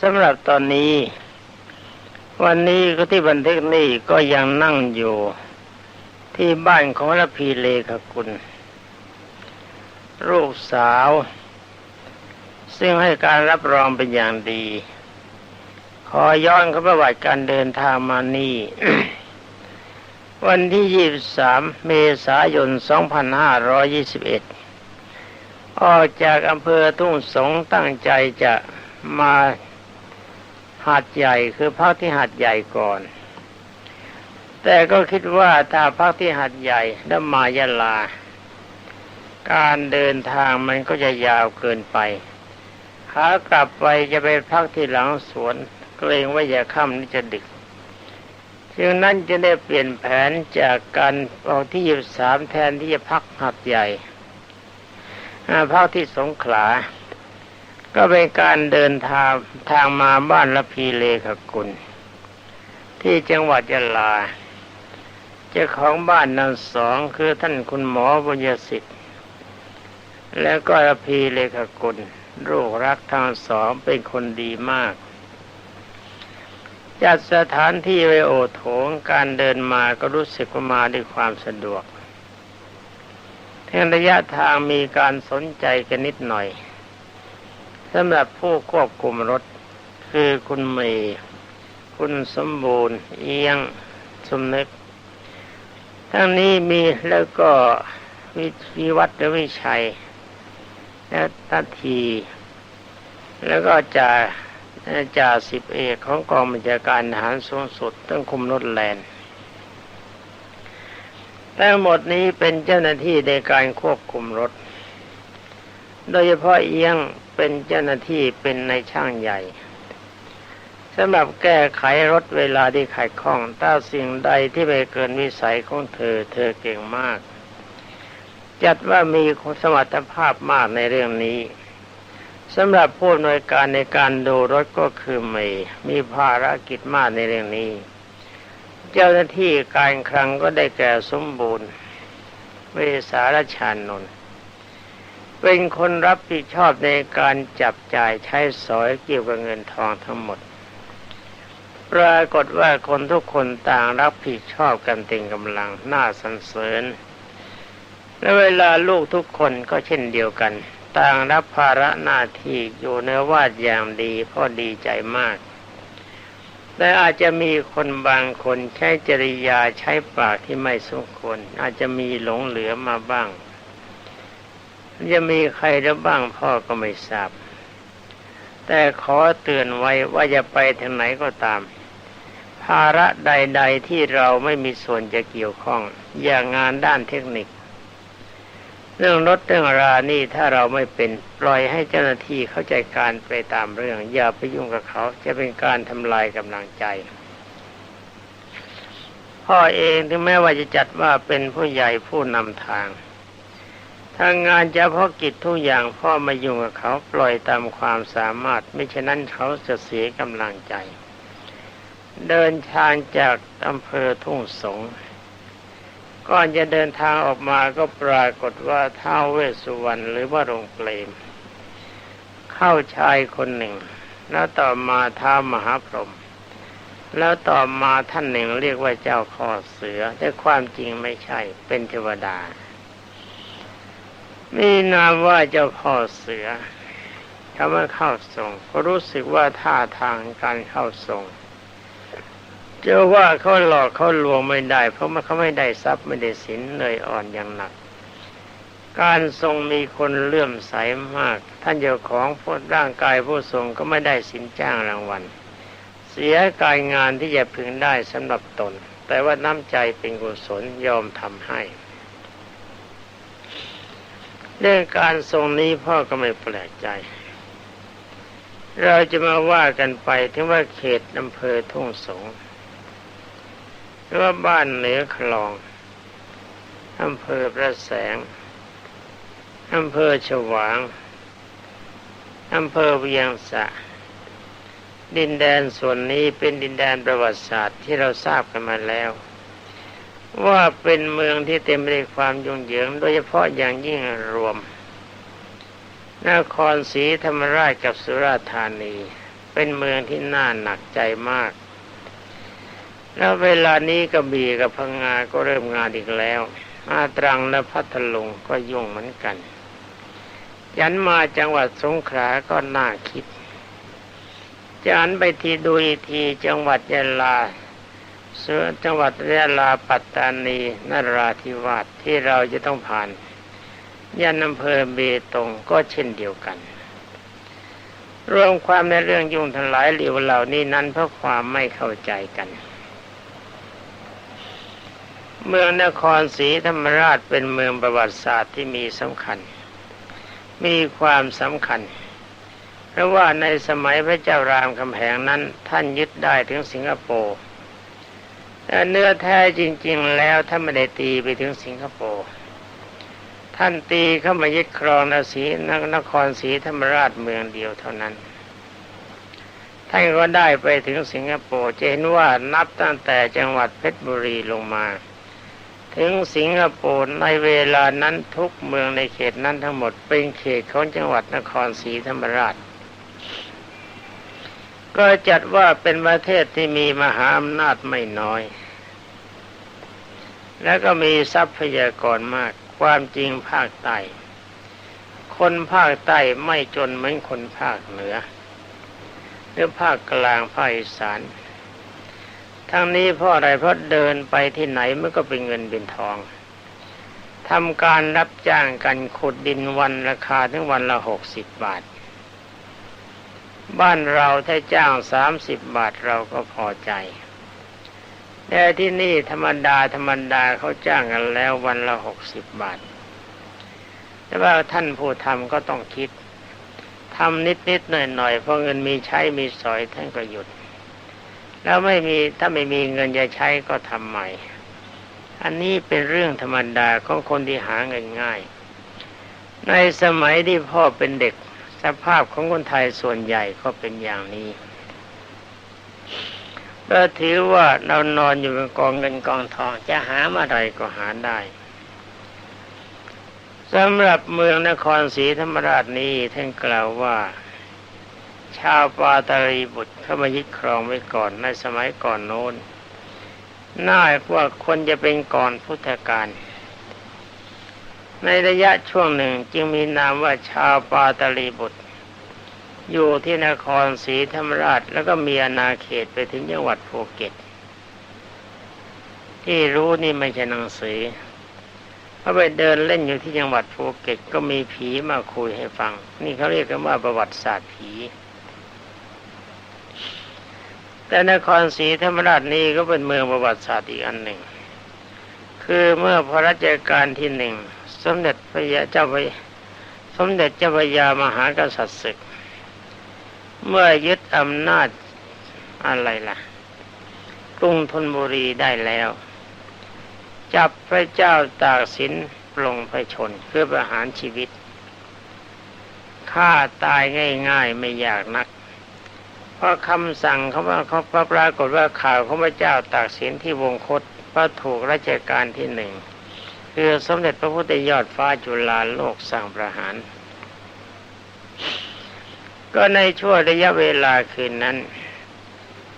สำหรับตอนนี้ วันนี้ก็ที่บันทึกนี่ก็ยังนั่งอยู่ ที่บ้านของรพีเลขกุลลูกสาว ซึ่งให้การรับรองเป็นอย่างดี ขอย้อนเข้าประวัติการเดินทางมานี่ วันที่ 23 เมษายน 2521 ออกจากอำเภอทุ่งสงตั้งใจจะ มาหาดใหญ่คือพักที่หาดใหญ่ก่อน แต่ก็คิดว่าถ้าพักที่หาดใหญ่แล้วมายาลา การเดินทางมันก็จะยาวเกินไปขากลับไปจะไปพักที่หลังสวน เกรงว่าอย่าค่ำนี่จะดึกจึงนั้นจะได้เปลี่ยนแผนจากการออกที่ยีสามแทนที่จะพักหัดใหญ่พักที่สงขลา ก็เป็นการเดินทางทางมาบ้านละพีเลขกุล ที่จังหวัดยะลา เจ้าของบ้านนั้นสองคือท่านคุณหมอบุญสิทธิ์ แล้วก็ละพีเลขกุลลูกรักทั้งสองเป็นคนดีมาก จัดสถานที่ไว้โอโถงการเดินมาก็รู้สึกว่ามาด้วยความสะดวกทั้งระยะทางมีการสนใจกันนิดหน่อย สำหรับผู้ควบคุมรถ คือคุณเมย์คุณสมบูรณ์ เอียงสมนึก ทั้งนี้มีแล้วก็วิวัฒนวิชัย และทัที แล้วก็จ่าจ่าสิบเอกของกองบัญชาการทหารสูงสุดต้องคุมรถแลนทั้งหมดนี้เป็นเจ้าหน้าที่ในการควบคุมรถ โดยเฉพาะเอียง เป็นเจ้าหน้าที่เป็นในช่างใหญ่สำหรับแก้ไขรถเวลาที่ขัดข้องถ้าสิ่งใดที่ไปเกินวิสัยของเธอ เธอเก่งมาก จัดว่ามีสมรรถภาพมากในเรื่องนี้สำหรับผู้อำนวยการในการดูรถก็คือเมย์มีภารกิจมากในเรื่องนี้ เจ้าหน้าที่การคลังก็ได้แก่สมบูรณ์ เวสารชานนท์ เป็นคนรับผิดชอบในการจับจ่ายใช้สอยเกี่ยวกับเงินทองทั้งหมด ปรากฏว่าคนทุกคนต่างรับผิดชอบกันเต็มกำลังน่าสรรเสริญและเวลาลูกทุกคนก็เช่นเดียวกัน ต่างรับภาระหน้าที่อยู่ในวาดอย่างดีพ่อดีใจมาก แต่อาจจะมีคนบางคนใช้จริยาใช้ปากที่ไม่สมควรอาจจะมีหลงเหลือมาบ้าง จะมีใครหรือบ้างพ่อก็ไม่ทราบ แต่ขอเตือนไว้ว่าจะไปทางไหนก็ตาม ภาระใด ๆที่เราไม่มีส่วนจะเกี่ยวข้อง อย่างงานด้านเทคนิค เรื่องรถเรื่องรานี่ถ้าเราไม่เป็นปล่อยให้เจ้าหน้าที่เข้าใจการไปตามเรื่อง อย่าไปยุ่งกับเขา จะเป็นการทำลายกำลังใจพ่อเองถึงแม้ว่าจะจัดว่าเป็นผู้ใหญ่ผู้นำทาง ทางงานเฉพาะกิจทุกอย่างพ่อมายุ่งกับเขาปล่อยตามความสามารถ ไม่เช่นนั้นเขาจะเสียกำลังใจ เดินทางจากอำเภอทุ่งสงก่อนจะเดินทางออกมาก็ปรากฏว่าท้าวเวสุวรรณหรือว่าโรงเกลม เข้าชายคนหนึ่ง แล้วต่อมาท้ามหาพรหมแล้วต่อมาท่านหนึ่งเรียกว่าเจ้าข้อเสือแต่ความจริงไม่ใช่เป็นเทวดา มีนามว่าเจ้าพ่อเสือคำว่าเข้าทรงก็รู้สึกว่าท่าทางการเข้าทรงเจอว่าเขาหลอกเขาลวงไม่ได้ เพราะมันเขาไม่ได้ทรัพย์ไม่ได้สินเลยอ่อนอย่างหนัก การทรงมีคนเลื่อมใสมาก ท่านเจ้าของพ้ร่างกายผู้ทรงก็ไม่ได้สินจ้างรางวัล เสียการงานที่จะพึงได้สำหรับตน แต่ว่าน้ำใจเป็นกุศลยอมทำให้ เรื่องการทรงนี้พ่อก็ไม่แปลกใจ เราจะมาว่ากันไปถึงว่าเขตอำเภอทุ่งสงหรือว่าบ้านเหนือคลองอำเภอพระแสงอำเภอฉวางอำเภอเวียงสะ ดินแดนส่วนนี้เป็นดินแดนประวัติศาสตร์ที่เราทราบกันมาแล้ว ว่าเป็นเมืองที่เต็มไปด้วยความยุ่งเหยิง โดยเฉพาะอย่างยิ่งรวม นครศรีธรรมราชกับสุราษฎร์ธานี เป็นเมืองที่น่าหนักใจมาก แล้วเวลานี้กระบี่กับพังงาก็เริ่มงานอีกแล้ว อาตรังและพัทลุงก็ยุ่งเหมือนกัน ยันมาจังหวัดสงขลาก็น่าคิดจะอันไปทีดูอีทีจังหวัดยะลา สือจังหวัดยะลาปัตตานีนราธิวาสที่เราจะต้องผ่านยันอำเภอเบตงก็เช่นเดียวกัน รวมความในเรื่องยุ่งทั้งหลายเหลียวเหล่านี้นั้นเพราะความไม่เข้าใจกัน เมืองนครศรีธรรมราชเป็นเมืองประวัติศาสตร์ที่มีสำคัญ มีความสำคัญ เพราะว่าในสมัยพระเจ้ารามคำแหงนั้นท่านยึดได้ถึงสิงคโปร์ แต่เนื้อแท้จริง ๆ แล้วท่านไม่ได้ตีไปถึงสิงคโปร์ท่านตีเข้ามายึดครองนศีนครศรีธรรมราชเมืองเดียวเท่านั้นท่านก็ได้ไปถึงสิงคโปร์จะเห็นว่านับตั้งแต่จังหวัดเพชรบุรีลงมา ถึงสิงคโปร์ในเวลานั้นทุกเมืองในเขตนั้นทั้งหมดเป็นเขตของจังหวัดนครศรีธรรมราช ก็จัดว่าเป็นประเทศที่มีมหาอำนาจไม่น้อย แล้วก็มีทรัพยากรมาก ความจริงภาคใต้ คนภาคใต้ไม่จนเหมือนคนภาคเหนือ หรือภาคกลางภาคอีสานทั้งนี้เพราะอะไรเพราะเดินไปที่ไหนมันก็เป็นเงินเป็นทองทำการรับจ้างกันขุดดินวันราคาถึงวันละหกสิบบาท บ้านเราถ้าจ้างสามสิบบาทเราก็พอใจ แต่ที่นี่ธรรมดาธรรมดาเขาจ้างกันแล้ววันละหกสิบบาท แต่ว่าท่านผู้ทำก็ต้องคิดทำนิดนิดหน่อยหน่อยเพราะเงินมีใช้มีสอยท่านก็หยุด แล้วไม่มีถ้าไม่มีเงินจะใช้ก็ทำใหม่ อันนี้เป็นเรื่องธรรมดาของคนที่หาเงินง่าย ในสมัยที่พ่อเป็นเด็ก สภาพของคนไทยส่วนใหญ่ก็เป็นอย่างนี้ก็ถือว่าเรานอนอยู่บนกองเงินกองทองจะหาอะไรก็หาได้สำหรับเมืองนครศรีธรรมราชนี้ท่านกล่าวว่า ชาวปาตารีบุตรเข้ามายึดครองไว้ก่อนในสมัยก่อนโน้นน่าว่าคนจะเป็นก่อนพุทธกาล ในระยะช่วงหนึ่งจึงมีนามว่าชาวปาตลีบุตร อยู่ที่นครศรีธรรมราช แล้วก็มีอาณาเขตไปถึงจังหวัดภูเก็ต ที่รู้นี่ไม่ใช่หนังสือพอไปเดินเล่นอยู่ที่จังหวัดภูเก็ตก็มีผีมาคุยให้ฟัง นี่เขาเรียกกันว่าประวัติศาสตร์ผีแต่นครศรีธรรมราชนี้ก็เป็นเมืองประวัติศาสตร์อีกอันหนึ่ง คือเมื่อพระราชการที่หนึ่ง สมเด็จพระยาเจ้าพระสมเด็จเจ้าพระยามหากษัตริย์ศึก เมื่อยึดอำนาจอะไรล่ะ กรุงธนบุรีได้แล้ว จับพระเจ้าตากสินปลงพระชนเพื่อประหารชีวิตฆ่าตายง่าย ๆ ไม่ยากนักเพราะคำสั่งเขาว่าเขาปรากฏว่าข่าวของพระเจ้าตากสินที่วงคตพระถูกราชการที่หนึ่ง คือสมเด็จพระพุทธยอดฟ้าจุฬาโลกสั่งประหาร ก็ในช่วงระยะเวลาคืนนั้น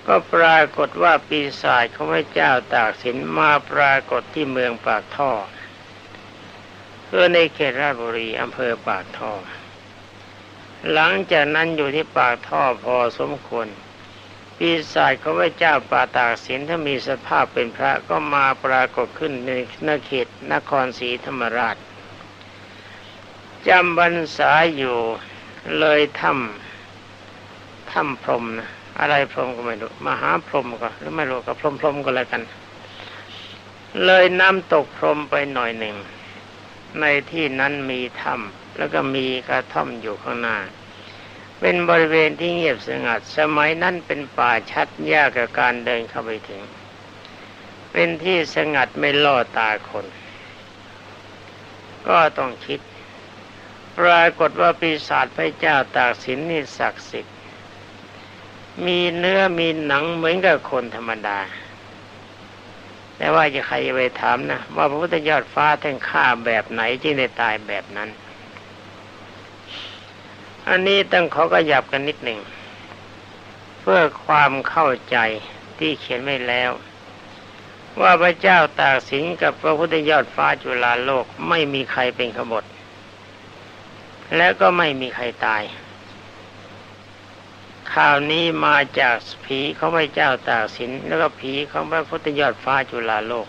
ก็ปรากฏว่าปีศาจของพระเจ้าตากสินมาปรากฏที่เมืองปากท่อเพื่อในเขตราชบุรีอำเภอปากท่อ หลังจากนั้นอยู่ที่ปากท่อพอสมควร ปีศาจของพระเจ้าป่าตากสินถ้ามีสภาพเป็นพระก็มาปรากฏขึ้นในเขตนครศรีธรรมราชจำบรรษาอยู่เลยถ้ำถ้ำพรมนะอะไรพรมก็ไม่รู้มหาพรมก็หรือไม่รู้ก็พรมพรมก็แล้วกัน เลยน้ำตกพรมไปหน่อยหนึ่ง ในที่นั้นมีถ้ำแล้วก็มีกระท่อมอยู่ข้างหน้า เป็นบริเวณที่เงียบสงัด สมัยนั้นเป็นป่าชัดยากกับการเดินเข้าไปถึง เป็นที่สงัดไม่ล่อตาคน ก็ต้องคิด ปรากฏว่าปีศาจพระเจ้าตากสินนี่ศักดิ์สิทธิ์ มีเนื้อมีหนังเหมือนกับคนธรรมดา แต่ว่าจะใครไปถามนะ ว่าพระพุทธยอดฟ้าท่านฆ่าแบบไหนจึงได้ตายแบบนั้น อันนี้ต้องขอกระยับกันนิดหนึ่ง เพื่อความเข้าใจที่เขียนไว้แล้ว ว่าพระเจ้าตากสินกับพระพุทธยอดฟ้าจุฬาโลกไม่มีใครเป็นขบฏและก็ไม่มีใครตาย ข่าวนี้มาจากผีของพระเจ้าตากสินแล้วก็ผีของพระพุทธยอดฟ้าจุฬาโลก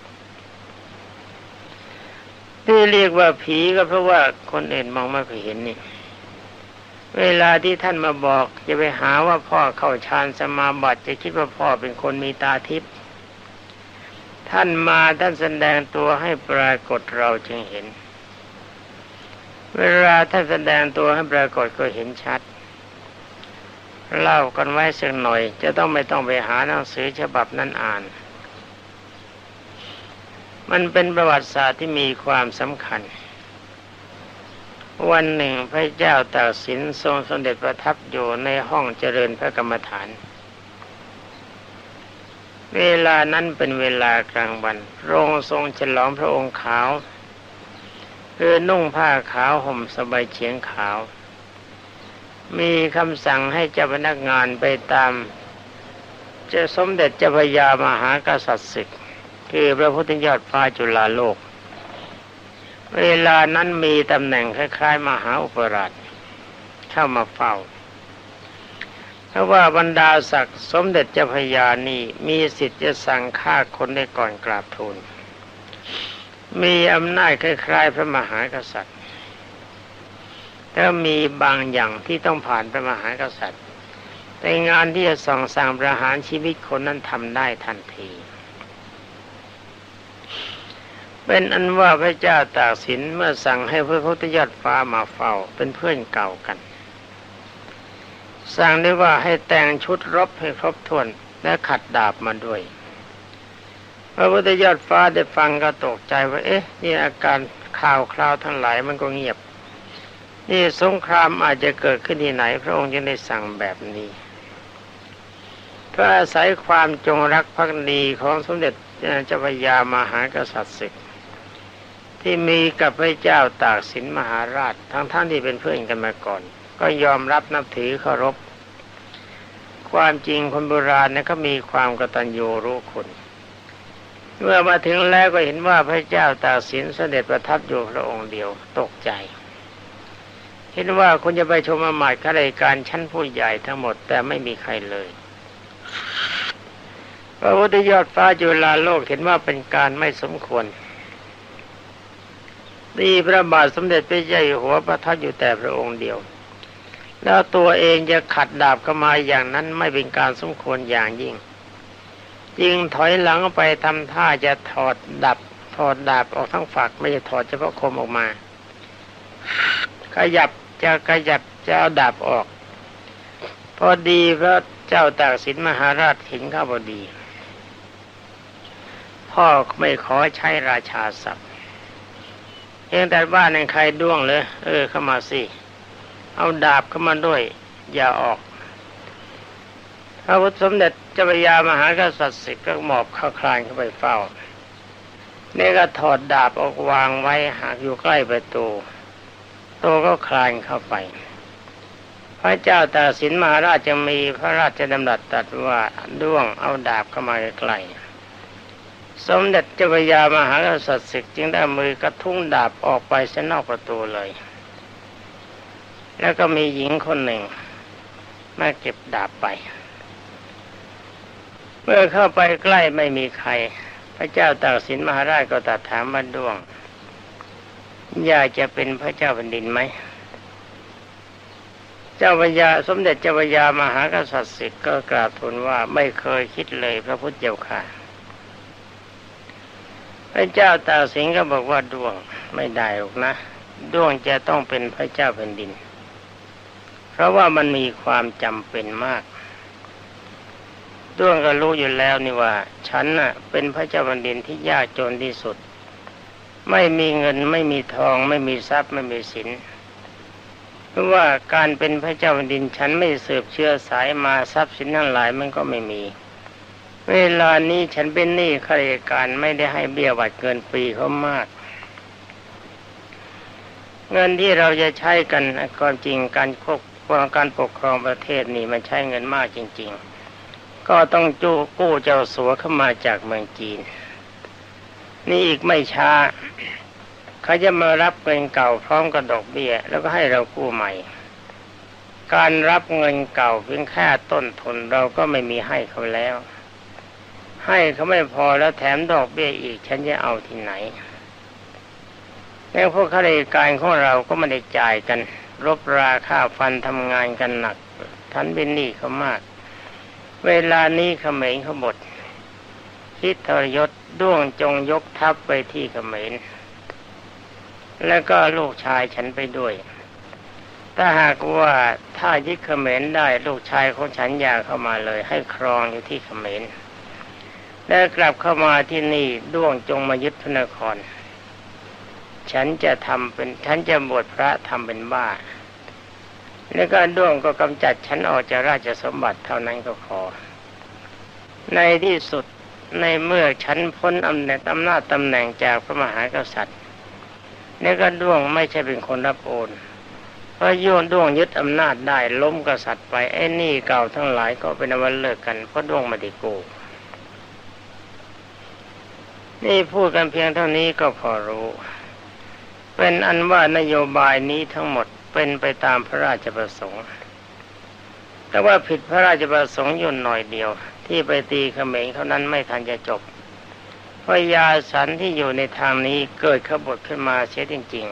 ที่เรียกว่าผีก็เพราะว่าคนอื่นมองไม่เคยเห็นนี่ เวลาที่ท่านมาบอกจะไปหาว่าพ่อเข้าฌานสมาบัติจะคิดว่าพ่อเป็นคนมีตาทิพย์ท่านมาท่านแสดงตัวให้ปรากฏเราจึงเห็น เวลาท่านแสดงตัวให้ปรากฏก็เห็นชัด เล่ากันไว้สักหน่อย จะต้องไม่ต้องไปหาหนังสือฉบับนั้นอ่าน มันเป็นประวัติศาสตร์ที่มีความสำคัญ วันหนึ่งพระเจ้าตากสินทรงสมเด็จประทับอยู่ในห้องเจริญพระกรรมฐาน เวลานั้นเป็นเวลากลางวันโรงทรงฉลองพระองค์ขาวคือนุ่งผ้าขาวห่มสบายเฉียงขาว มีคำสั่งให้เจ้าพนักงานไปตามเจ้าสมเด็จเจ้าพยามหากษัตริย์ศึก คือพระพุทธยอดฟ้าจุฬาโลก เวลานั้นมีตำแหน่งคล้าย ๆ มหาอุปราชเข้ามาเฝ้า เพราะว่าบรรดาศักดิ์สมเด็จเจ้าพระยานี่มีสิทธิ์จะสั่งฆ่าคนได้ก่อนกราบทูล มีอำนาจคล้าย ๆ พระมหากษัตริย์แต่มีบางอย่างที่ต้องผ่านพระมหากษัตริย์ แต่งานที่จะส่องสั่งประหารชีวิตคนนั้นทำได้ทันที เป็นอันว่าพระเจ้าตากสินเมื่อสั่งให้พระพุทธยอดฟ้ามาเฝ้าเป็นเพื่อนเก่ากัน สั่งได้ว่าให้แต่งชุดรบให้ครบถ้วนและขัดดาบมาด้วย พระพุทธยอดฟ้าได้ฟังก็ตกใจว่า เอ๊ะ นี่อาการข่าวคราวทั้งหลายมันก็เงียบ นี่สงครามอาจจะเกิดขึ้นที่ไหน พระองค์จึงได้สั่งแบบนี้เพื่ออาศัยความจงรักภักดีของสมเด็จเจ้าพระยามหากษัตริย์ศึก ที่มีกับพระเจ้าตากสินมหาราช ทั้งท่านที่เป็นเพื่อนกันมาก่อน ก็ยอมรับนับถือเคารพ ความจริงคนโบราณนะก็มีความกตัญญูรู้คุณเมื่อมาถึงแล้วก็เห็นว่าพระเจ้าตากสินเสด็จประทับอยู่พระองค์เดียวตกใจ เห็นว่าคุณจะไปชมอามาตย์ข้าราชการชั้นผู้ใหญ่ทั้งหมดแต่ไม่มีใครเลยพระพุทธยอดฟ้าจุฬาโลกเห็นว่าเป็นการไม่สมควร ดีพระบาทสมเด็จพระเจ้าอยู่หัวประทับอยู่แต่พระองค์เดียว แล้วตัวเองจะขัดดาบเข้ามาอย่างนั้นไม่เป็นการสมควรอย่างยิ่ง จึงถอยหลังไปทำท่าจะถอดดับถอดดาบออกทั้งฝักไม่ใช่ถอดเฉพาะคมออกมา ขยับจะขยับจะเอาดาบออก พอดีพระเจ้าตากสินมหาราชเห็นข้าพอดี พ่อไม่ขอใช้ราชาศัพท์ เพียงแต่บ้านในใครด้วงเลย เออ เข้ามาสิ เอาดาบเข้ามาด้วย อย่าออกพระพุทธสมเด็จเจ้าพระยามหากษัตริย์สิก็หมอบเข้าคลานเข้าไปเฝ้านี่ก็ถอดดาบออกวางไว้หากอยู่ใกล้ประตูโตก็คลานเข้าไป พระเจ้าตาสินมหาราชจะมีพระราชดำรัสตรัสว่าด้วงเอาดาบเข้ามาใกล้ สมเด็จเจ้าพระยามหากษัตริย์ศึกจึงได้มือกระทุ้งดาบออกไปเส้นนอกประตูเลย แล้วก็มีหญิงคนหนึ่ง มาเก็บดาบไป เมื่อเข้าไปใกล้ไม่มีใคร พระเจ้าตากสินมหาราชก็ตรัสถามว่าด้วง อยากจะเป็นพระเจ้าแผ่นดินไหม เจ้าพญาสมเด็จเจ้าพญามหากษัตริย์สิทธิ์ก็กราบทูลว่าไม่เคยคิดเลยพระพุทธเจ้าค่ะ พระเจ้าตาสินก็บอกว่าดวงไม่ได้หรอกนะดวงจะต้องเป็นพระเจ้าแผ่นดิน เพราะว่ามันมีความจำเป็นมากดวงก็รู้อยู่แล้วนี่ว่า ฉันน่ะ เป็นพระเจ้าแผ่นดินที่ยากจนที่สุด ไม่มีเงินไม่มีทอง ไม่มีทรัพย์ไม่มีสินเพราะว่าการเป็นพระเจ้าแผ่นดิน ฉันไม่สืบเชื้อสายมาทรัพย์สินทั้งหลายมันก็ไม่มี เวลานี้ฉันเป็นหนี้ข้าราชการไม่ได้ให้เบี้ยวัดเกินปีเขามาก เงินที่เราจะใช้กันความจริงการควบคุมการปกครองประเทศนี่มันใช้เงินมากจริง ๆ ก็ต้องจูกู้เจ้าสัวเข้ามาจากเมืองจีน นี่อีกไม่ช้าเขาจะมารับเงินเก่าพร้อมกับดอกเบี้ย แล้วก็ให้เรากู้ใหม่ การรับเงินเก่าเพียงแค่ต้นทุนเราก็ไม่มีให้เขาแล้ว ให้เขาไม่พอแล้วแถมดอกเบี้ยอีก ฉันจะเอาที่ไหนแล้วพวกข้าราชการของเราก็ไม่ได้จ่ายกัน รบราค่าฟันทำงานกันหนักท่านเป็นหนี้เขามาก เวลานี้เขมรเขาบดคิดทรยศด้วงจงยกทัพไปที่เขมรแล้วก็ลูกชายฉันไปด้วย ถ้าหากว่าถ้ายึดเขมรได้ลูกชายของฉันอยากเข้ามาเลย ให้ครองอยู่ที่เขมร แล้กลับเข้ามาที่นี่ด้วงจงมายึดพระนคร ฉันจะทำเป็นฉันจะบวชพระทำเป็นบ้า แล้วก็ด้วงก็กำจัดฉันออกจากราชสมบัติเท่านั้นก็พอในที่สุดในเมื่อฉันพ้นอำนาจอำนาจตำแหน่งจากพระมหากษัตริย์แล้วก็ด้วงไม่ใช่เป็นคนรับโอนเพราะโยนด้วงยึดอำนาจได้ล้มกษัตริย์ไปไอ้นี่เก่าทั้งหลายก็เป็นวันเลิกกันเพราะด้วงมาดีโกง นี่พูดกันเพียงเท่านี้ก็พอรู้ เป็นอันว่านโยบายนี้ทั้งหมดเป็นไปตามพระราชประสงค์ แต่ว่าผิดพระราชประสงค์อยู่หน่อยเดียว ที่ไปตีเขมรเขานั้นไม่ทันจะจบพราะยาสันที่อยู่ในทางนี้เกิดขบฏขึ้นมาเสียจริง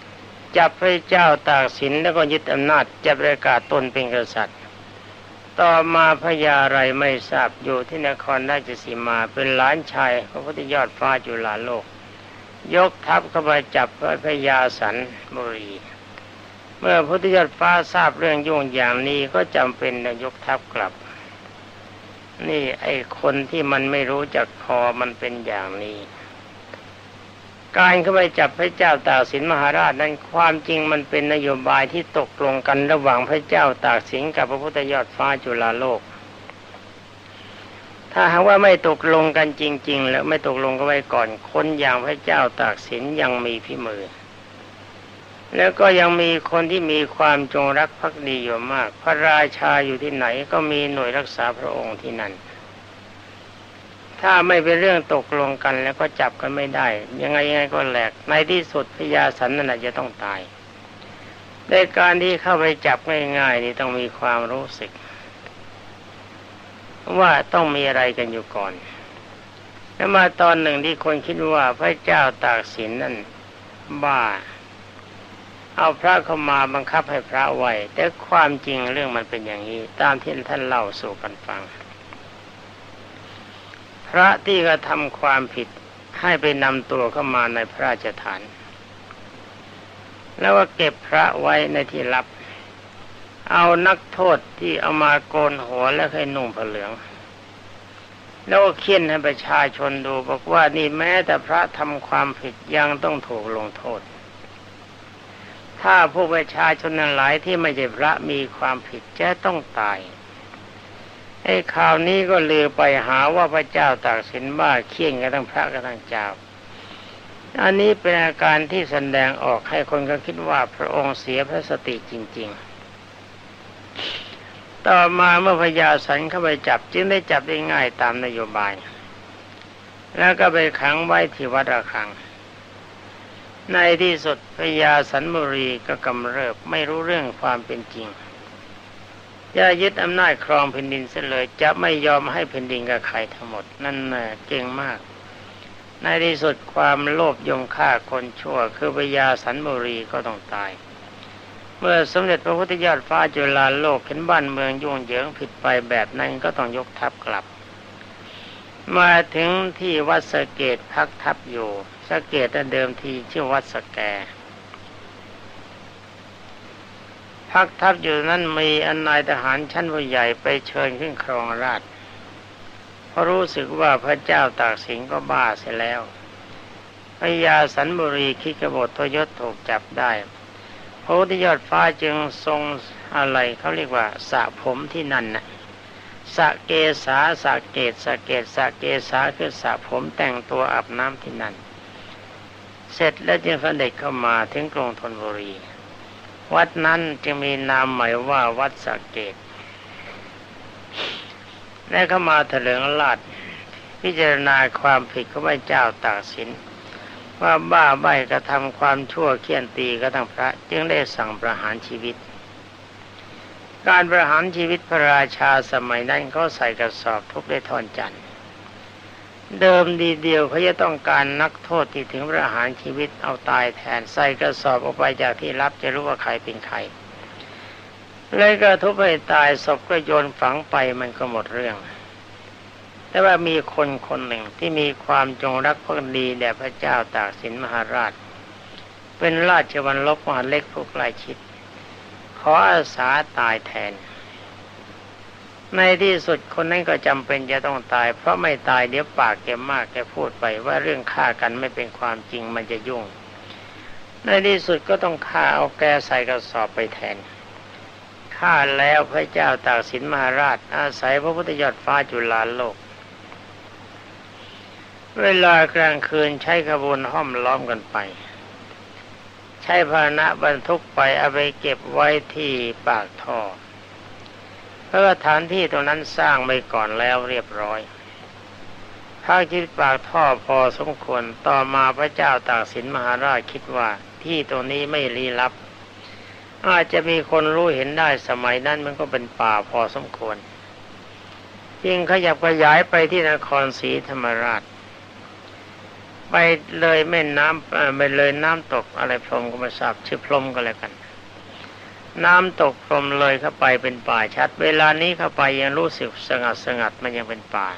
ๆ จับพระเจ้าตากสินแล้วก็ยึดอำนาจจะประกาศตนเป็นกษัตริย์ ต่อมาพญาไรไม่ทราบอยู่ที่นครราชสีมาเป็นหลานชายพระพุทธยอดฟ้าจุฬาโลก ยกทัพเข้าไปจับพระพญาสันบุรี เมื่อพระพุทธยอดฟ้าทราบเรื่องยุ่งอย่างนี้ก็จำเป็นต้องยกทัพกลับ นี่ไอ้คนที่มันไม่รู้จักพอมันเป็นอย่างนี้ การเข้าไปจับพระเจ้าตากสินมหาราชนั้นความจริงมันเป็นนโยบายที่ตกลงกันระหว่างพระเจ้าตากสินกับพระพุทธยอดฟ้าจุฬาโลก ถ้าหากว่าไม่ตกลงกันจริง ๆ แล้วไม่ตกลงก็ไว้ก่อนคนอย่างพระเจ้าตากสินยังมีพิมือ แล้วก็ยังมีคนที่มีความจงรักภักดีอยู่มาก พระราชาอยู่ที่ไหนก็มีหน่วยรักษาพระองค์ที่นั่น ถ้าไม่เป็นเรื่องตกลงกันแล้วก็จับกันไม่ได้ ยังไงยังไงก็แหลกในที่สุดพญาสันนั่นแหละจะต้องตายในการที่เข้าไปจับง่ายๆนี่ต้องมีความรู้สึก ว่าต้องมีอะไรกันอยู่ก่อนแล้วมาตอนหนึ่งที่คนคิดว่าพระเจ้าตากสินนั่นบ้า เอาพระเข้ามาบังคับให้พระไว้แต่ความจริงเรื่องมันเป็นอย่างนี้ ตามที่ท่านเล่าสู่กันฟัง พระที่กระทำความผิดให้ไปนำตัวเข้ามาในพระราชฐาน แล้วก็เก็บพระไว้ในที่ลับ เอานักโทษที่เอามาโกนหัวแล้วให้นุ่งผ้าเหลือง แล้วก็เคี่ยนให้ประชาชนดูบอกว่านี่แม้แต่พระทำความผิดยังต้องถูกลงโทษ ถ้าพวกประชาชนนั้นหลายที่ไม่ใช่พระมีความผิดจะต้องตาย อ้ข่าวนี้ก็ลือไปหาว่าพระเจ้าตากสินบ้าเคี่ยงกันทั้งพระกันทั้งเจ้า อันนี้เป็นอาการที่แสดงออกให้คนก็คิดว่าพระองค์เสียพระสติจริง ๆ ต่อมาเมื่อพญาสันเข้าไปจับจึงได้จับได้ง่ายตามนโยบาย แล้วก็ไปขังไว้ที่วัดระฆังในที่สุดพญาสันบุรีก็กำเริบไม่รู้เรื่องความเป็นจริง จะยึดอำนาจครองแผ่นดินเสียเลย จะไม่ยอมให้แผ่นดินกับใครทั้งหมด นั่นน่ะเก่งมาก ในที่สุดความโลภยงฆ่าคนชั่ว คือพญาสันบุรีก็ต้องตาย เมื่อสมเด็จพระพุทธยอดฟ้าจุฬาโลกเห็นบ้านเมืองยุ่งเหยิงผิดไปแบบนั้นก็ต้องยกทัพกลับ มาถึงที่วัดสะเกตพักทัพอยู่สะเกตเดิมทีชื่อวัดสแก พักทัพอยู่นั้นมีอนนายทหารชั้นผู้ใหญ่ไปเชิญขึ้นครองราชเพราะรู้สึกว่าพระเจ้าตากสินก็บ้าเสียแล้วพญาสันบุรีคิดกบฏทยศถูกจับได้พระพุทธยอดฟ้าจึงทรงอะไรเขาเรียกว่าสระผมที่นั่นนะสระเกษาสระเกตสระเกตสระเกษาคือสระผมแต่งตัวอาบน้ำที่นั่น เสร็จแล้วจึงเสด็จเข้ามาถึงกรุงธนบุรี วัดนั้นจึงมีนามหมายว่าวัดสระเกตและเข้ามาเถลิงราชพิจารณาความผิดของพระเจ้าตากสิน ว่าบ้าใบกระทำความชั่วเคี่ยนตีก็ทั้งพระ จึงได้สั่งประหารชีวิต การประหารชีวิตพระราชาสมัยนั้นเขาใส่กระสอบทุบด้วยท่อนจันทร์ เดิมดีเดียวเขาจะต้องการนักโทษที่ถึงประหารชีวิตเอาตายแทนใส่กระสอบออกไปจากที่รับจะรู้ว่าใครเป็นใครเลยก็ทุบให้ตายศพก็โยนฝังไปมันก็หมดเรื่อง แต่ว่ามีคนคนหนึ่งที่มีความจงรักภักดีแด่พระเจ้าตากสินมหาราช เป็นราชวันลบมหาเล็กผู้ใกล้ชิด ขออาสาตายแทน ในที่สุดคนนั้นก็จำเป็นจะต้องตาย เพราะไม่ตายเดี๋ยวปากแกมากแกพูดไปว่าเรื่องฆ่ากันไม่เป็นความจริงมันจะยุ่ง ในที่สุดก็ต้องฆ่าเอาแกใส่กระสอบไปแทนฆ่าแล้วพระเจ้าตากสินมหาราช อาศัยพระพุทธยอดฟ้าจุฬาโลก เวลากลางคืนใช้ขบวนห้อมล้อมกันไป ใช้พาหนะบรรทุกไปเอาไปเก็บไว้ที่ปากท่อ เพราะว่าฐานที่ตรงนั้นสร้างไปก่อนแล้วเรียบร้อยภาคที่ปากท่อพอสมควรต่อมาพระเจ้าตากสินมหาราชคิดว่าที่ตรงนี้ไม่ลี้ลับ อาจจะมีคนรู้เห็นได้สมัยนั้นมันก็เป็นป่าพอสมควรจึงขยับขยายไปที่นครศรีธรรมราช ไปเลยแม่น้ำไปเลยน้ำตกอะไรพรมก็ไม่ทราบชื่อพรมก็แล้วกัน น้ำตกพรมเลยเข้าไปเป็นป่าชัด เวลานี้เข้าไปยังรู้สึกสงัดสงัดมันยังเป็นป่า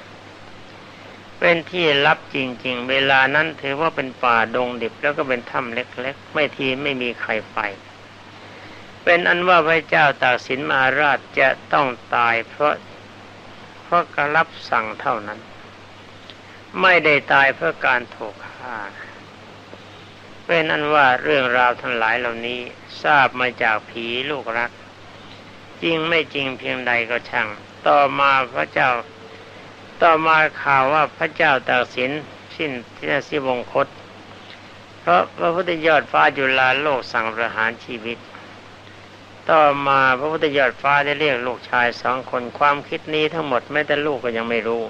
เป็นที่ลับจริง ๆ เวลานั้นถือว่าเป็นป่าดงดิบแล้วก็เป็นถ้ำเล็ก ๆ ไม่ทีไม่มีใครไป เป็นอันว่าพระเจ้าตากสินมาราชจะต้องตายเพราะเพราะการรับสั่งเท่านั้น ไม่ได้ตายเพื่อการถูกฆ่า เป็นอันว่าเรื่องราวทั้งหลายเหล่านี้ทราบมาจากผีลูกรัก จริงไม่จริงเพียงใดก็ช่าง ต่อมาพระเจ้า ต่อมาข่าวว่าพระเจ้าตากสินสิ้นที่สิวงคต เพราะพระพุทธยอดฟ้าจุฬาโลกสั่งประหารชีวิต ต่อมาพระพุทธยอดฟ้าได้เรียกลูกชายสองคนความคิดนี้ทั้งหมดแม้แต่ลูกก็ยังไม่รู้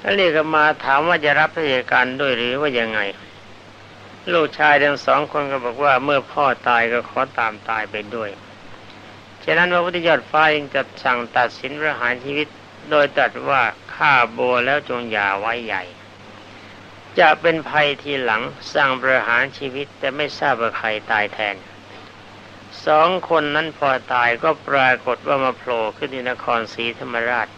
ถ้าเรียกมาถามว่าจะรับราชการด้วยหรือว่ายังไง ลูกชายทั้งสองคนก็บอกว่าเมื่อพ่อตายก็ขอตามตายไปด้วยฉะนั้นพระพุทธยอดฟ้ายังจะสั่งตัดสินประหารชีวิต โดยตัดว่าฆ่าโบแล้วจงอย่าไว้ใหญ่ จะเป็นภัยทีหลังสั่งประหารชีวิตแต่ไม่ทราบว่าใครตายแทนสองคนนั้นพอตายก็ปรากฏว่ามาโผล่ขึ้นที่นครศรีธรรมราช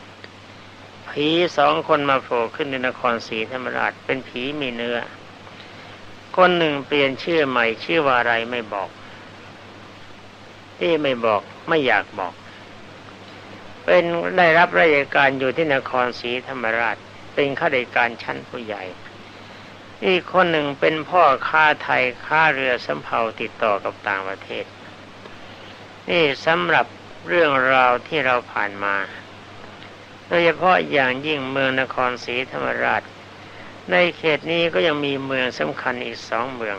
ผีสองคนมาโผล่ขึ้นในนครศรีธรรมราชเป็นผีมีเนื้อ คนหนึ่งเปลี่ยนชื่อใหม่ชื่อว่าอะไรไม่บอกที่ไม่บอกไม่อยากบอก เป็นได้รับราชการอยู่ที่นครศรีธรรมราช เป็นข้าราชการชั้นผู้ใหญ่ อีกคนหนึ่งเป็นพ่อค้าไทยค้าเรือสำเภาติดต่อกับต่างประเทศ นี่สำหรับเรื่องราวที่เราผ่านมา ดยเฉพาะอย่างยิ่งเมืองนครศรีธรรมราช ในเขตนี้ก็ยังมีเมืองสำคัญอีกสองเมือง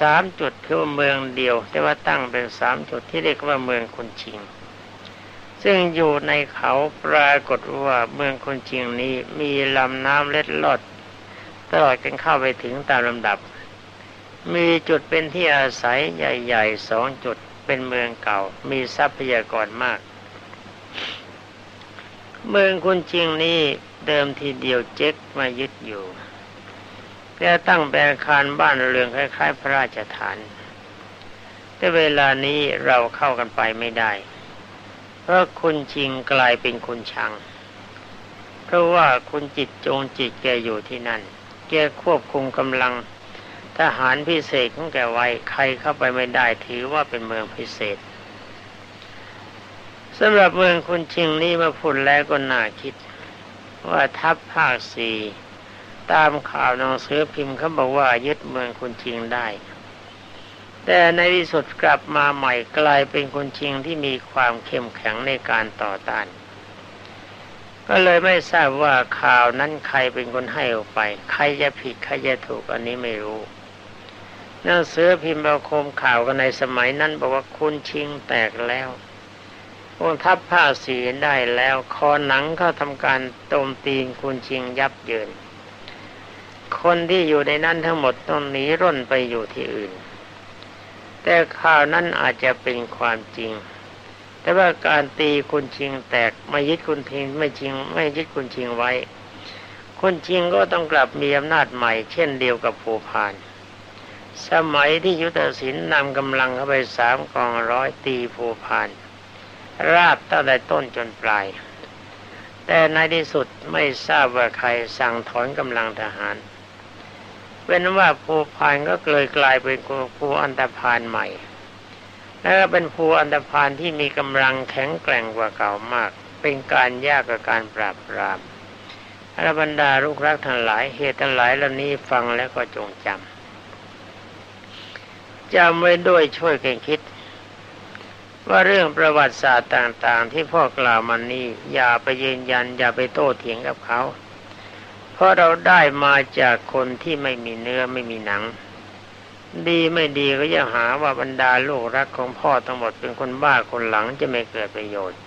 สามจุดคือเมืองเดียว แต่ว่าตั้งเป็นสามจุดที่เรียกว่าเมืองคนชิง ซึ่งอยู่ในเขาปรากฏว่าเมืองคนชิงนี้มีลำน้ำเล็ดลอดตลอดกันเข้าไปถึงตามลำดับ มีจุดเป็นที่อาศัยใหญ่ๆสองจุดเป็นเมืองเก่า มีทรัพยากรมาก เมืองคุณจริงนี้เดิมทีเดียวเจ๊กมายึดอยู่แต่ตั้งเป็นคารบ้านเรือนคล้ายๆ พระราชฐาน แต่เวลานี้เราเข้ากันไปไม่ได้ เพราะคุณจริงกลายเป็นคุณชัง เพราะว่าคุณจิตจงจิตแกอยู่ที่นั่น แกควบคุมกำลังทหารพิเศษของแกไว้ ใครเข้าไปไม่ได้ถือว่าเป็นเมืองพิเศษ สำหรับเมืองคุณชิงนี้มาพูดแล้วก็น่าคิด ว่าทัพภาคสี่ตามข่าวหนังสือพิมพ์เขาบอกว่ายึดเมืองคุณชิงได้ แต่ในที่สุดกลับมาใหม่กลายเป็นคุนชิงที่มีความเข้มแข็งในการต่อต้าน ก็เลยไม่ทราบว่าข่าวนั้นใครเป็นคนให้ออกไป ใครจะผิดใครจะถูกอันนี้ไม่รู้หนังสือพิมพ์ประคมข่าวกันในสมัยนั้นบอกว่าคุณชิงแตกแล้ว องทัพผ้าสีได้แล้วคอหนังเขาทำการโจมตีนคุณชิงยับเยิน คนที่อยู่ในนั้นทั้งหมดต้องหนีร่นไปอยู่ที่อื่น แต่ข่าวนั้นอาจจะเป็นความจริง แต่ว่าการตีคุณชิงแตกไม่ยึดคุณทิงไม่ชิง ไม่ยึดคุณชิงไว้ คุณชิงก็ต้องกลับมีอำนาจใหม่ เช่นเดียวกับภูพาน สมัยที่ยุทธศิลป์นำกำลังเข้าไปสามกองร้อยตีภูพาน ราบตั้งแต่ต้นจนปลาย แต่ในที่สุดไม่ทราบว่าใครสั่งถอนกำลังทหาร เป็นว่าภูพานก็เกลยกลายเป็นภูอันตพานใหม่ และเป็นภูอันตพานที่มีกำลังแข็งแกร่งกว่าเก่ามาก เป็นการยากกับการปราบปรามอรบรรดาลูกรักทั้งหลายเหตุทั้งหลายเหล่านี้ฟังแล้วก็จงจำจำไว้ด้วยช่วยกันคิด ว่าเรื่องประวัติศาสตร์ต่างๆ ที่พ่อกล่าวมานี้อย่าไปยืนยัน อย่าไปโต้เถียงกับเขา เพราะเราได้มาจากคนที่ไม่มีเนื้อไม่มีหนัง ดีไม่ดีก็ยังหาว่าบรรดาลูกรักของพ่อทั้งหมดเป็นคนบ้าคนหลังจะไม่เกิดประโยชน์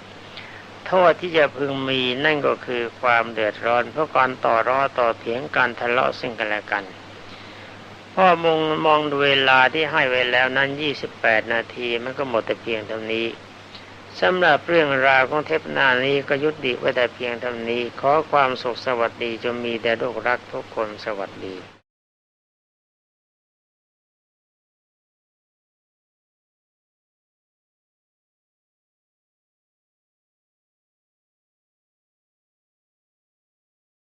โทษที่จะพึงมีนั่นก็คือความเดือดร้อน เพราะการต่อร้อต่อเถียงการทะเลาะซึ่งกันและกัน พ่อมองมองดูเวลาที่ให้ไว้แล้วนั้น 28 นาทีมันก็หมดแต่เพียงเท่านี้สำหรับเรื่องราวของเทปน้านี้ก็ยุติไว้แต่เพียงเท่านี้ ขอความสุขสวัสดีจงมีแด่ลูกรักทุกคนสวัสดี